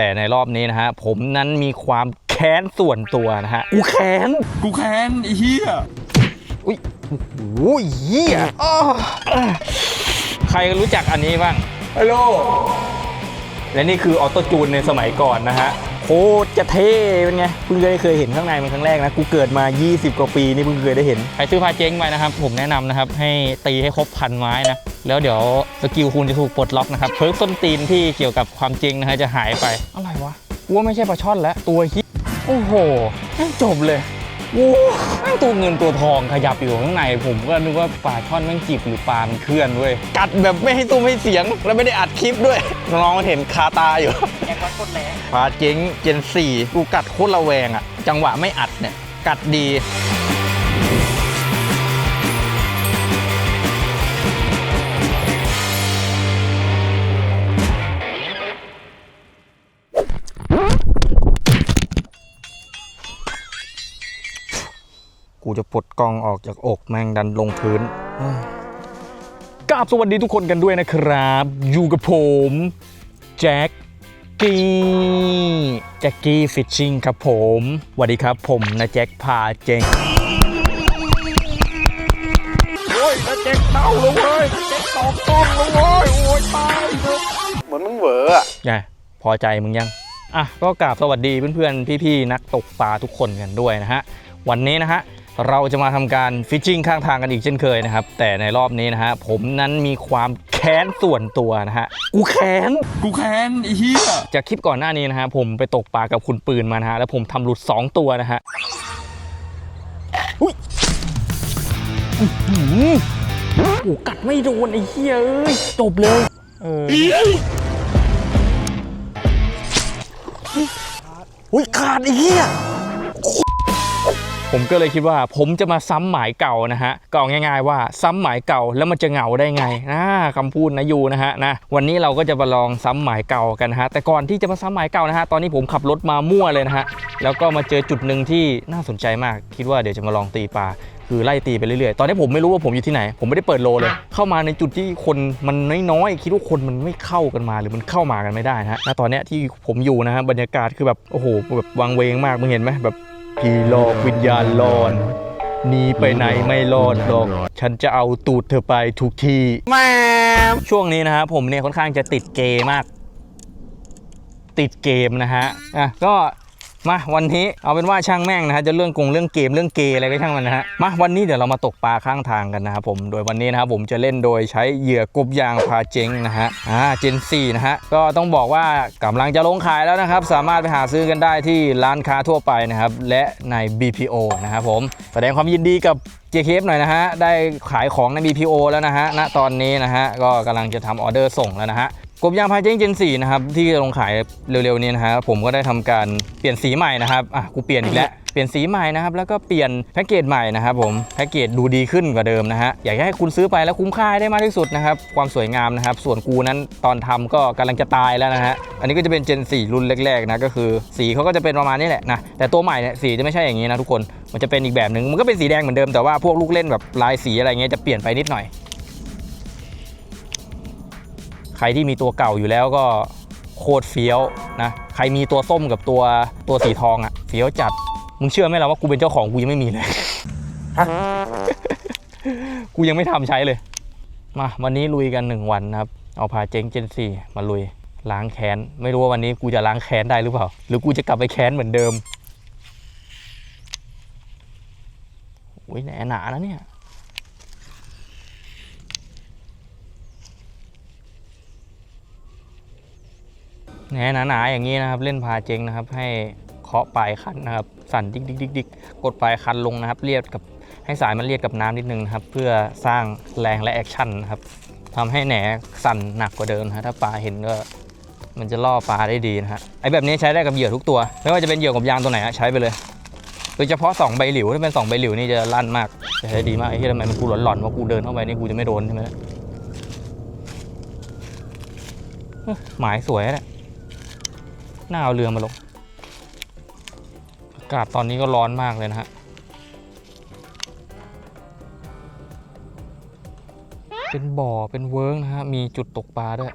แต่ในรอบนี้นะฮะผมนั้นมีความแค้นส่วนตัวนะฮะกูแค้นกูแค้นไอ้เหี้ยอุ้ยโอ้ยเหี้ยอ้อใครรู้จักอันนี้บ้างฮัลโหลและนี่คือออโต้จูนในสมัยก่อนนะฮะโคตรจะเท่เป็นไงเพิ่งเคยเคยเห็นข้างในมันครั้งแรกนะ กูเกิดมา 20 กว่าปีนี่เพิ่งเคยได้เห็น ใครซื้อพาเจ๊งไปนะครับ ผมแนะนำนะครับ ให้ตีให้ครบพันไม้นะ แล้วเดี๋ยวสกิลคุณจะถูกปลดล็อกนะครับ เพิร์กส้นตีนที่เกี่ยวกับความจริงนะฮะจะหายไป อะไรวะกูว่าไม่ใช่ปลาช่อนแล้ว ตัวฮิโอ้โหแม่งจบเลย โอ้แม่งตัวเงินตัวทองขยับอยู่ข้างใน ผมก็นึกว่าปลาช่อนแม่งจีบหรือปลามันเคลื่อนเว้ยกัดแบบไม่ให้ตุ้มให้เสียง แล้วไม่ได้อัดคลิปด้วยน้องๆเห็นคาตาอยู่ปลาเจ๊งเจนสี่กูกัดโคตรระแวงอะจังหวะไม่อัดเนี่ยกัดดี กูจะปลดกล้องออกจากอกแม่งดันลงพื้นเฮ้ยกราบสวัสดีทุกคนกันด้วยนะครับ อยู่กับผมแจ็คกี้แจ็คกี้ฟิชชิ่งครับผมสวัสดีครับผมนะแจ็คพาเจงโอ้ยนะแจ็คเต้าแล้วเว้ยนะแจ็คตอบต้องแล้วเว้ยโอ้ยตายเลยเหมือนมึงเหวออะไงพอใจมึงยังอะก็กราบสวัสดีเพื่อนๆ พี่ๆ นักตกปลาทุกคนกันด้วยนะฮะ วันนี้นะฮะ เราจะมาทำการฟิชชิ่งข้างทางกันอีกเช่นเคยนะครับ แต่ในรอบนี้นะฮะ ผมนั้นมีความแค้นส่วนตัวนะฮะ กูแค้น กูแค้นไอ้เหี้ยจากคลิปก่อนหน้านี้นะฮะ ผมไปตกปลากับคุณปืนมานะฮะ แล้วผมทำหลุด 2 ตัวนะฮะอุ้ยอื้อหือโอ้โหกัดไม่โดนไอ้เหี้ยเอ้ยจบเลย เอออุ้ยขาดไอ้เหี้ย ผมก็เลยคิดว่าผมจะมาซ้ำหมายเก่านะฮะก็เอาง่ายๆว่าซ้ำหมายเก่าแล้วมันจะเหงาได้ไงนะคำพูดนะยูนะฮะนะวันนี้เราก็จะมาลองซ้ำหมายเก่ากันนะฮะแต่ก่อนที่จะมาซ้ำหมายเก่านะฮะตอนนี้ผมขับรถมามั่วเลยนะฮะแล้วก็มาเจอจุดหนึ่งที่น่าสนใจมาก คิดว่าเดี๋ยวจะมาลองตีปลาคือไล่ตีไปเรื่อยๆ ตอนนี้ผมไม่รู้ว่าผมอยู่ที่ไหน ผมไม่ได้เปิดโลเลย เข้ามาในจุดที่คนมันน้อยๆ คิดว่าคนมันไม่เข้ากันมาหรือมันเข้ามากันไม่ได้นะฮะ ณ ตอนนี้ที่ผมอยู่นะฮะบรรยากาศคือแบบโอ้โหแบบวังเวงมาก มึงเห็นไหมแบบ ผีหลอกวิญญาณหลอนหนีไปไหนไม่รอดหรอก ฉันจะเอาตูดเธอไปทุกที่แม่ช่วงนี้นะฮะผมเนี่ยค่อนข้างจะติดเกมมาก ติดเกมนะฮะอะก็ มาวันนี้เอาเป็นว่าช่างแม่งนะฮะจะเรื่องกงเรื่องเกมเรื่องเกยอะไรก็ช่างมันนะฮะมาวันนี้เดี๋ยวเรามาตกปลาข้างทางกันนะครับผมโดยวันนี้นะครับผมจะเล่นโดยใช้เหยื่อกบยางพาเจ๊งนะฮะอ่าเจนสี่นะฮะก็ต้องบอกว่ากำลังจะลงขายแล้วนะครับ สามารถไปหาซื้อกันได้ที่ร้านค้าทั่วไปนะครับและใน BPO นะครับผมแสดงความยินดีกับ JKF หน่อยนะฮะ ได้ขายของใน BPO แล้วนะฮะ ณ ตอนนี้นะฮะ ก็กำลังจะทำออเดอร์ส่งแล้วนะฮะ กบยางพายเจ๊งเจน4นะครับที่จะลงขายเร็วๆนี้นะฮะผมก็ได้ทำการเปลี่ยนสีใหม่นะครับอะกูเปลี่ยนอีกแล้วเปลี่ยนสีใหม่นะครับแล้วก็เปลี่ยนแพ็กเกจใหม่นะครับผมแพ็กเกจดูดีขึ้นกว่าเดิมนะฮะอยากให้คุณซื้อไปแล้วคุ้มค่าได้มากที่สุดนะครับความสวยงามนะครับส่วนกูนั้นตอนทำก็กำลังจะตายแล้วนะฮะอันนี้ก็จะเป็นเจน 4 รุ่นแรกๆนะก็คือสีเขาก็จะเป็นประมาณนี้แหละนะแต่ตัวใหม่เนี่ยสีจะไม่ใช่อย่างนี้นะทุกคนมันจะเป็นอีกแบบหนึ่งมันก็เป็นสีแดงเหมือนเดิมแต่ว่าพวกลูกเล่นแบบลายสีอะไรเงี้ยจะเปลี่ยนไปนิดหน่อย ใครที่มีตัวเก่าอยู่แล้วก็โคตรเฟี้ยวนะใครมีตัวส้มกับตัวตัวสีทองอะ่ะเฟี้ยวจัดมึงเชื่อไหมล่ะว่ากูเป็นเจ้าของกูยังไม่มีเลยกูยังไม่ทำใช้เลย มา วันนี้ลุยกันหนึ่งวันนะครับ เอาพาเจ๊งเจนสี่มาลุยล้างแค้น ไม่รู้ว่าวันนี้กูจะล้างแค้นได้หรือเปล่า หรือกูจะกลับไปแค้นเหมือนเดิมโอ้ยแหนหนานะเนี่ย แหนหนาๆอย่างนี้นะครับ เล่นพาเจงนะครับ ให้เคาะปลายคันนะครับ สั่นดิกดิกดิกดิกกดปลายคันลงนะครับ เรียบกับให้สายมันเรียบกับน้ำนิดนึงนะครับ เพื่อสร้างแรงและแอคชั่นนะครับทำให้แหนสั่นหนักกว่าเดิมนะถ้าปลาเห็นก็มันจะล่อปลาได้ดีนะฮะไอแบบนี้ใช้ได้กับเหยื่อทุกตัวไม่ว่าจะเป็นเหยื่อกับยางตัวไหนใช้ไปเลยโดยเฉพาะ2ใบหลิวถ้าเป็น2ใบหลิวนี่จะลั่นมากจะใช้ดีมากไอ้ที่ทำไมมันกูหลอนๆว่ากูเดินเข้าไปนี่กูจะไม่โดนใช่ไหมหมายสวยนะ น่าเอาเรือมาลงอากาศตอนนี้ก็ร้อนมากเลยนะฮะเป็นบ่อเป็นเวิร์กนะฮะมีจุดตกปลาด้วย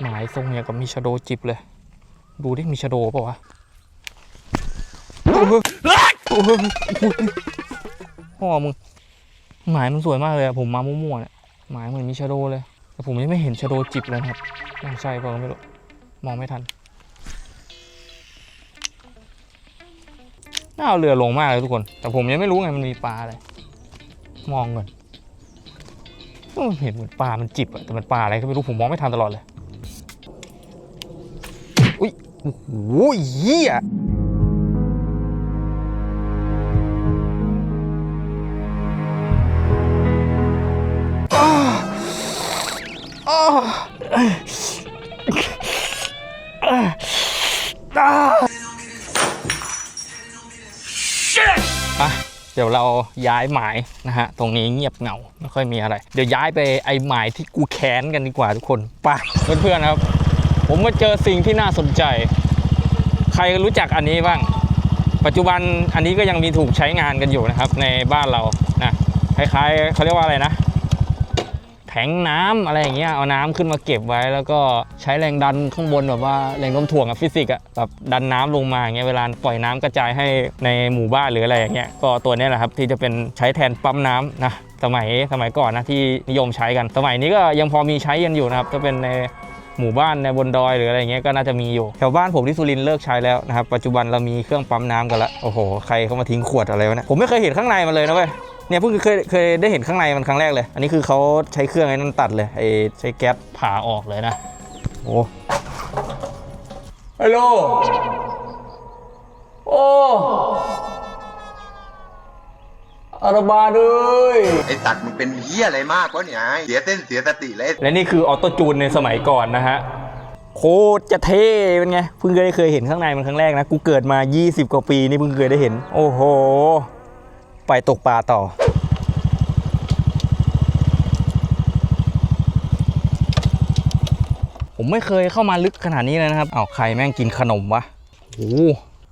หมายทรงอย่างกับมีชโดจิบเลย ดูดิมีชโดเปล่าวะพ่อมึงหมายมันสวยมากเลยอะผมมามั่วๆเนี่ยหมายเหมือนมีชโดเลย แต่ผมยังไม่เห็นชโดจิบเลยครับน่ใช่เปล่าไม่รู้มองไม่ทัน น่าเอาเรือลงมากเลยทุกคน แต่ผมยังไม่รู้ไงมันมีปลาอะไร มองก่อนเห็นเหมือนปลา มันจิบอะแต่มันปลาอะไรก็ไม่รู้ ผมมองไม่ทันตลอดเลย อุ้ย โอ้โหเหี้ย ย้ายหมายนะฮะตรงนี้เงียบเหงาไม่ค่อยมีอะไร เดี๋ยวย้ายไปไอหมายที่กูแค้นกันดีกว่าทุกคนไปเพื่อนๆครับ ผมมาเจอสิ่งที่น่าสนใจ ใครรู้จักอันนี้บ้าง ปัจจุบันอันนี้ก็ยังมีถูกใช้งานกันอยู่นะครับ ในบ้านเรานะคล้ายๆเขาเรียกว่าอะไรนะ แทงน้ำอะไรอย่างเงี้ยเอาน้ำขึ้นมาเก็บไว้ แล้วก็ใช้แรงดันข้างบนแบบว่าแรงโน้มถ่วงกับฟิสิกส์อะแบบดันน้ำลงมาอย่างเงี้ยเวลาปล่อยน้ำกระจายให้ในหมู่บ้านหรืออะไรอย่างเงี้ยก็ตัวนี้แหละครับที่จะเป็นใช้แทนปั๊มน้ำนะสมัยสมัยก่อนนะที่นิยมใช้กัน สมัยนี้ก็ยังพอมีใช้กันอยู่นะครับถ้าเป็นในหมู่บ้านในบนดอยหรืออะไรเงี้ยก็น่าจะมีอยู่แถวบ้านผมที่สุรินเลิกใช้แล้วนะครับปัจจุบันเรามีเครื่องปั๊มน้ำกันละโอ้โหใครเขามาทิ้งขวดอะไรวะเนี่ยผมไม่เคยเห็นข้างในมันเลยนะเว้ย เนี่ยเพิ่งเคยเคยได้เห็นข้างในมันครั้งแรกเลย อันนี้คือเขาใช้เครื่องไอ้นั่นตัดเลยไอ้ใช้แก๊สผ่าออกเลยนะโอ้ฮัลโหลโอ้อาราบาเลยไอ้ตัดมึงเป็นเหี้ยอะไรมากวะเนี่ยเสียเส้นเสียสติเลยและนี่คือออโต้จูนในสมัยก่อนนะฮะโคตรจะเท่เป็นไงเพิ่งเคยเคยเห็นข้างในมันครั้งแรกนะ กูเกิดมา 20 กว่าปีนี่เพิ่งเคยได้เห็น โอ้โห ไปตกปลาต่อ ผมไม่เคยเข้ามาลึกขนาดนี้เลยนะครับเอาใครแม่งกินขนมวะโอ้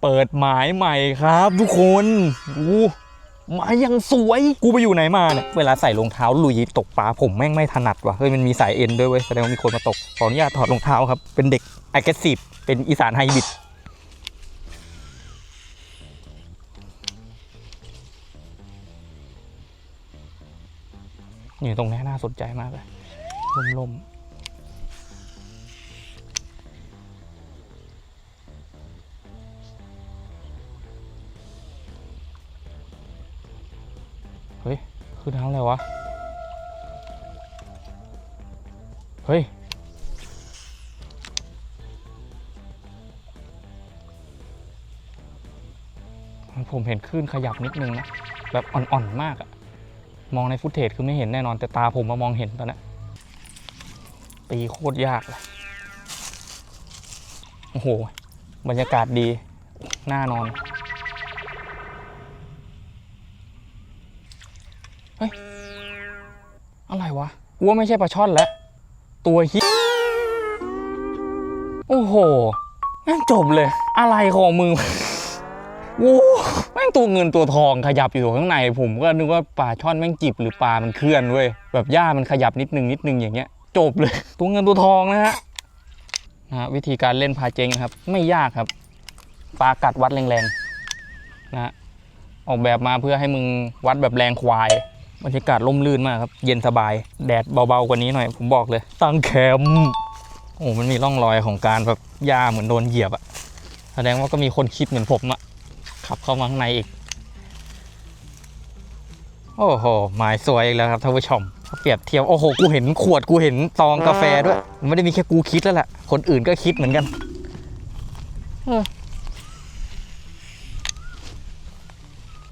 เปิดหมายใหม่ครับ ทุกคนโอ้หมายยังสวยกูไปอยู่ไหนมาเนี่ยเวลาใส่รองเท้าลุยตกปลาผมแม่งไม่ถนัดว่ะเฮ้ยมันมีสายเอ็นด้วยเว้ยแสดงว่ามีคนมาตกขออนุญาตถอดรองเท้าครับ เป็นเด็ก a g r e s s i v e เป็นอีสานไฮบิดอยู่ตรงนี้น่าสนใจมากเลยลมๆ เฮ้ย คือน้ำอะไรวะ เฮ้ย ผมเห็นคลื่นขยับนิดนึงนะ แบบอ่อนๆมากอะมองในฟุตเทจคือไม่เห็นแน่นอน แต่ตาผมมามองเห็นตอนนั้ตีโคตรยากเลยโอ้โห บรรยากาศดี น่านอน เฮ้ย อะไรวะกูว่าไม่ใช่ปลาช่อนแล้ว ตัวฮิโอ้โหแม่งจบเลย อะไรของมึงโว้แม่งตัวเงินตัวทองขยับอยู่ข้างใน ผมก็นึกว่าปลาช่อนแม่งจิบหรือปลามันเคลื่อนเว้ยแบบหญ้ามันขยับนิดนึงนิดนึงอย่างเงี้ย จบเลย ตัวเงินตัวทองนะฮะนะวิธีการเล่นพาเจงนะครับ ไม่ยากครับปลากัดวัดแรงๆนะฮะออกแบบมาเพื่อให้มึงวัดแบบแรงควาย บรรยากาศร่มรื่นมากครับ เย็นสบาย แดดเบาๆกว่านี้หน่อย ผมบอกเลย ตั้งแคมป์โอ้มันมีร่องรอยของการแบบหญ้าเหมือนโดนเหยียบอะแสดงว่าก็มีคนคิดเหมือนผมอะขับเข้ามาข้างในอีก โอ้โหหมายสวยอีกแล้วครับท่านผู้ชมเปรียบเทียบโอ้โหกูเห็นขวดกูเห็นซองกาแฟด้วย ไม่ได้มีแค่กูคิดแล้วแหละคนอื่นก็คิดเหมือนกัน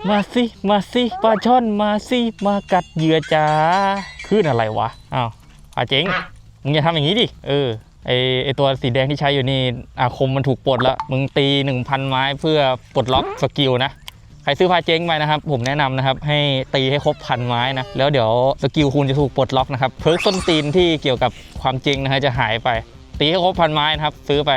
มาสิ มาสิปลาช่อนมาสิมากัดเหยื่อจ้าขึ้นอะไรวะอ้าวอาเจ๋งมึงอย่าทำอย่างนี้ดิเออไอไอตัวสีแดงที่ใช้อยู่นี่อาคมมันถูกปลดแล้ว มึงตี 1,000 ไม้เพื่อปลดล็อกสกิลนะใครซื้อพาเจ๊งไปนะครับ ผมแนะนำนะครับ ให้ตีให้ครบพันไม้นะ แล้วเดี๋ยวสกิลคุณจะถูกปลดล็อกนะครับ เพิร์กส้นตีนที่เกี่ยวกับความจริงนะฮะจะหายไป ตีให้ครบพันไม้นะครับ ซื้อไป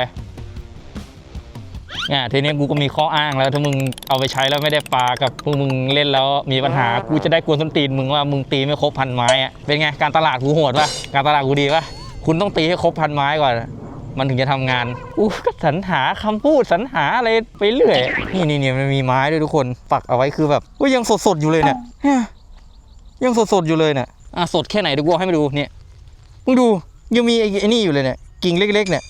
เนี่ยทีนี้กูก็มีข้ออ้างแล้ว ถ้ามึงเอาไปใช้แล้วไม่ได้ปลากับพวกมึงเล่นแล้วมีปัญหากูจะได้กวนส้นตีนมึงว่ามึงตีไม่ครบพันไม้อะเป็นไงการตลาดกูโหดปะการตลาดกูดีปะคุณต้องตีให้ครบพันไม้ก่อนมันถึงจะทำงานกูก็สรรหาคำพูดสรรหาอะไรไปเรื่อย นี่นี่นี่มันมีไม้ด้วยทุกคน ปักเอาไว้คือแบบก็ยังสดสดๆอยู่เลยเนี่ยเนี่ยยังสดสดๆอยู่เลยเนี่ยอะสดแค่ไหนเดูกูเอาให้มาดูเนี่ยมึงดูยังมีไอ้ไอ้นี่อยู่เลยเนี่ยกิ่งเล็ก ๆ เนี่ย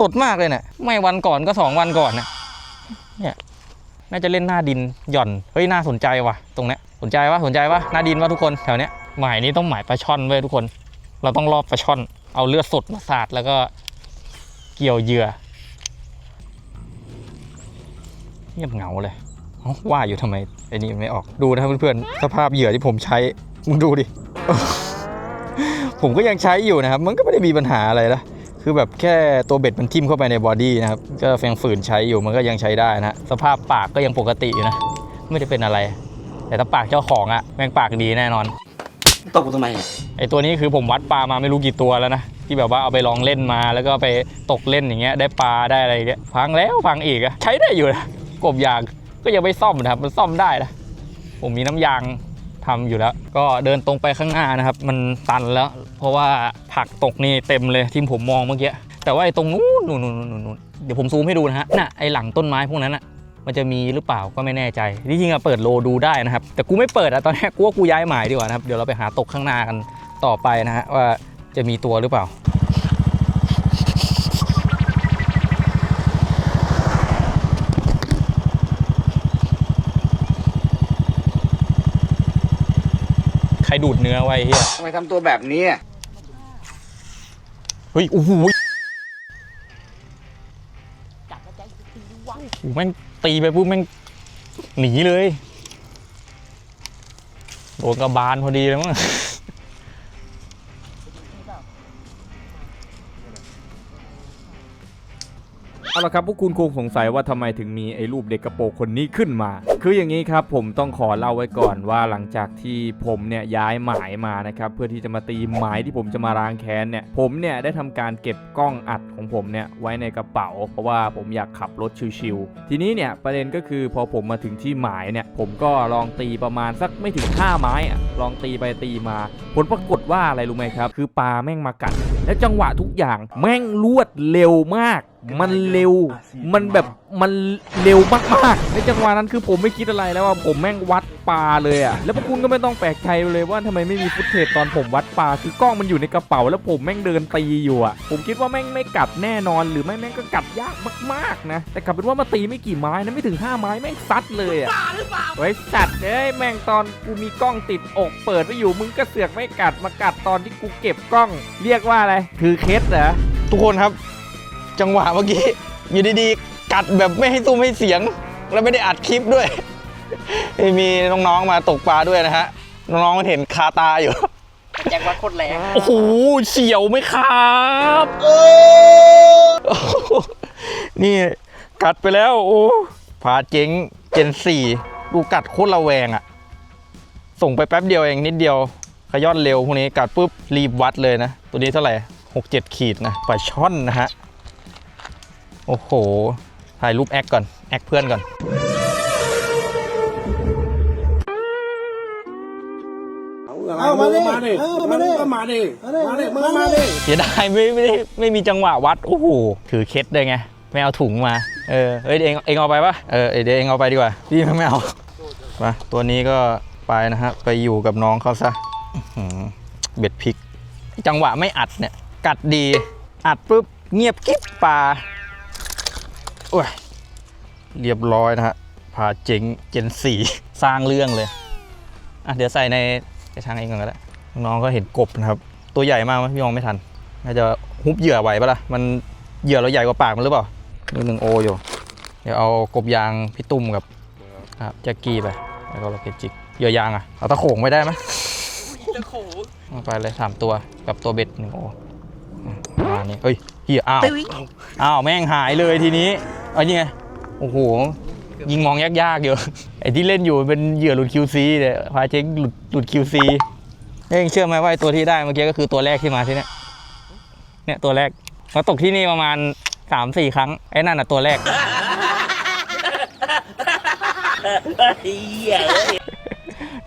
สดมากเลยเนี่ยไม่วันก่อนก็สองวันก่อนเนี่ยเนี่ยน่าจะเล่นหน้าดินหย่อนเฮ้ยน่าสนใจว่ะ ตรงเนี้ยสนใจวะสนใจวะหน้าดินวะทุกคนแถวเนี้ยหมายนี้ต้องหมายปลาช่อนเว้ยทุกคน เราต้องรอบปลาช่อน เอาเลือดสดมาสาดแล้วก็เกี่ยวเหยื่อเงียบเหงาเลยว่าอยู่ทำไมไอ้นี่ไม่ออกดูนะเพื่อนๆสภาพเหยื่อที่ผมใช้มึงดูดิผมก็ยังใช้อยู่นะครับ มันก็ไม่ได้มีปัญหาอะไรนะ คือแบบแค่ตัวเบ็ดมันทิ่มเข้าไปในบอดี้นะครับ ก็ยังฝืนใช้อยู่มันก็ยังใช้ได้นะสภาพปากก็ยังปกติอยู่นะ ไม่ได้เป็นอะไร แต่ถ้าปากเจ้าของอะแม่งปากดีแน่นอนตบกูทำไมอะไอตัวนี้คือผมวัดปลามาไม่รู้กี่ตัวแล้วนะที่แบบว่าเอาไปลองเล่นมาแล้วก็ไปตกเล่นอย่างเงี้ยได้ปลาได้อะไรอย่างเงี้ยพังแล้วพังอีกอะใช้ได้อยู่นะกบยางก็ยังไม่ซ่อมนะครับมันซ่อมได้นะผมมีน้ำยาง ทำอยู่แล้ว ก็เดินตรงไปข้างหน้านะครับ มันตันแล้ว เพราะว่าผักตกนี่เต็มเลยที่ผมมองเมื่อกี้แต่ว่าไอ้ตรงนู้นนู้นนู้นนู้นเดี๋ยวผมซูมให้ดูนะฮะน่ะไอ้หลังต้นไม้พวกนั้นอะมันจะมีหรือเปล่าก็ไม่แน่ใจที่จริงอะเปิดโลดูได้นะครับ แต่กูไม่เปิดอะตอนนี้กูว่ากูย้ายหมายดีกว่านะครับ เดี๋ยวเราไปหาตกข้างหน้ากันต่อไปนะฮะว่าจะมีตัวหรือเปล่า ดูดเนื้อไว้เฮียทำไมทำตัวแบบนี้อะเฮ้ยโอ้โหโอ้โหแม่งตีไปปุ๊บแม่งหนีเลย โดนกระบาลพอดีเลยมั้ง เอาละครับพวกคุณคงสงสัยว่าทำไมถึงมีไอ้รูปเด็กกระโปรงคนนี้ขึ้นมา คืออย่างนี้ครับผมต้องขอเล่าไว้ก่อนว่าหลังจากที่ผมเนี่ยย้ายหมายมานะครับเพื่อที่จะมาตีหมายที่ผมจะมาล้างแค้นเนี่ยผมเนี่ยได้ทำการเก็บกล้องอัดของผมเนี่ยไว้ในกระเป๋า เพราะว่าผมอยากขับรถชิวๆทีนี้เนี่ยประเด็นก็คือพอผมมาถึงที่หมายเนี่ยผมก็ลองตีประมาณสักไม่ถึง5ไม้อะลองตีไปตีมา ผลปรากฏว่าอะไรรู้ไหมครับ คือปลาแม่งมากัดและจังหวะทุกอย่างแม่งรวดเร็วมาก มันเร็ว มันแบบมันเร็วมากๆในจังหวะนั้นคือผมไม่คิดอะไรแล้วว่าผมแม่งวัดปลาเลยอะแล้วพวกคุณก็ไม่ต้องแปลกใจเลยว่าทำไมไม่มีฟุตเทจตอนผมวัดปลาคือกล้องมันอยู่ในกระเป๋า แล้วผมแม่งเดินตีอยู่อะผมคิดว่าแม่งไม่กัดแน่นอนหรือไม่แม่งก็กัดยากมากๆนะ แต่กลับเป็นว่ามาตีไม่กี่ไม้นะไม่ถึงห้าไม้แม่งซัดเลยอะไว้สัตว์เอ้ยแม่งตอนกูมีกล้องติดอกเปิดไว้อยู่มึงก็เสือกไม่กัดมากัดตอนที่กูเก็บกล้อง เรียกว่าอะไรถือเคสเหรอทุกคนครับ จังหวะเมื่อกี้ อยู่ดีๆ กัดแบบไม่ให้ตุ้มให้เสียง แล้วไม่ได้อัดคลิปด้วย มีน้องๆมาตกปลาด้วยนะฮะ น้องๆมันเห็นคาตาอยู่แจ็ควัดโคตรแรงโอ้โหเสียวไหมครับโอ้โหนี่กัดไปแล้วโอ้พาเจ๊งเจนสี่ดูกัดโคตรระแวงอะส่งไปแป๊บเดียวเองนิดเดียว ขย้อนเร็วพวกนี้กัดปุ๊บรีบวัดเลยนะ ตัวนี้เท่าไหร่หกเจ็ดขีดนะปลาช่อนนะฮะ โอ้โห ถ่ายรูปแอคก่อน แอคเพื่อนก่อน เอามาดิมาดิมาดิก็มาดิมาดิมึงมาดิเสียดายไม่ไม่ได้ไม่มีจังหวะวัด โอ้โห ถือเคสด้วยไง ไม่เอาถุงมา เออ เอ้ยเองเองเอาไปปะเออ เดี๋ยวเองเอาไปดีกว่า พี่ไม่เอามาตัวนี้ก็ไปนะฮะ ไปอยู่กับน้องเขาซะอื้อหือเบ็ดพริก จังหวะไม่อัดเนี่ย กัดดี อัดปุ๊บเงียบกิ๊บปลา โอ้ยเรียบร้อยนะฮะพาเจ๋งเจนสีสร้างเรื่องเลยอะเดี๋ยวใส่ในกระชังเองก่อนก็ได้น้องก็เห็นกบนะครับ ตัวใหญ่มากไหมพี่มองไม่ทันน่าจะฮุบเหยื่อไหวปะล่ะมันเหยื่อเราใหญ่กว่าปากมันหรือเปล่ามีหนึ่งโออยู่ เดี๋ยวเอากบยางพี่ตุ้มกับครับแจ็คกี้ไปแล้วก็เราเกจิกเหยื่อยางอะเอาตะโขงไปได้ไหมตะโขงไปเลยสามตัวกับตัวเบ็ดหนึ่งโออืมประมาณนี้เฮ้ยเหี้ยอ้าวอ้าวแม่งหายเลยทีนี้ เอานี่ไงโอ้โห ยิงมองยากๆอยู่ไอ้ที่เล่นอยู่เป็นเหยื่อหลุด QC เนี่ยพาเจ๊งหลุดหลุด QC เอ้ยเชื่อไหมว่าไอ้ตัวที่ได้เมื่อกี้ก็คือตัวแรกที่มาที่เนี่ยเนี่ยตัวแรกมาตกที่นี่ประมาณ3ามสี่ครั้ง ไอ้นั่นน่ะตัวแรก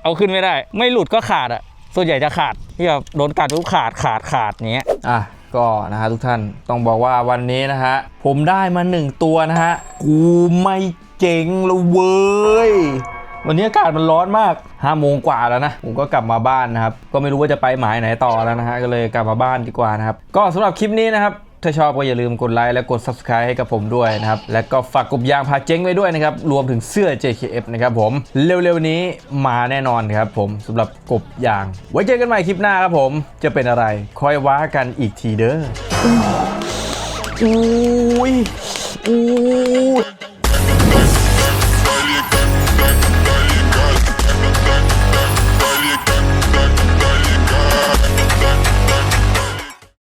เอาขึ้นไม่ได้ ไม่หลุดก็ขาดอะ ส่วนใหญ่จะขาดที่แบบโดนกัดปุ๊บขาดขาดขาดอย่างเงี้ยอะ ก็นะฮะทุกท่านต้องบอกว่าวันนี้นะฮะผมได้มาหนึ่งตัวนะฮะกูไม่เจ๋งเลยเว้ยวันนี้อากาศมันร้อนมาก5โมงกว่าแล้วนะ ผมก็กลับมาบ้านนะครับ ก็ไม่รู้ว่าจะไปหมายไหนต่อแล้วนะฮะ ก็เลยกลับมาบ้านดีกว่านะครับ ก็สำหรับคลิปนี้นะครับ ถ้าชอบก็อย่าลืมกดไลค์และกด subscribe ให้กับผมด้วยนะครับ และก็ฝากกบยางพาเจ๊งไว้ด้วยนะครับ รวมถึงเสื้อ JKF นะครับผม เร็วๆนี้มาแน่นอนครับผมสำหรับกบยาง ไว้เจอกันใหม่คลิปหน้าครับผม จะเป็นอะไรคอยว้ากันอีกทีเด้ออุ้ยอุ้ย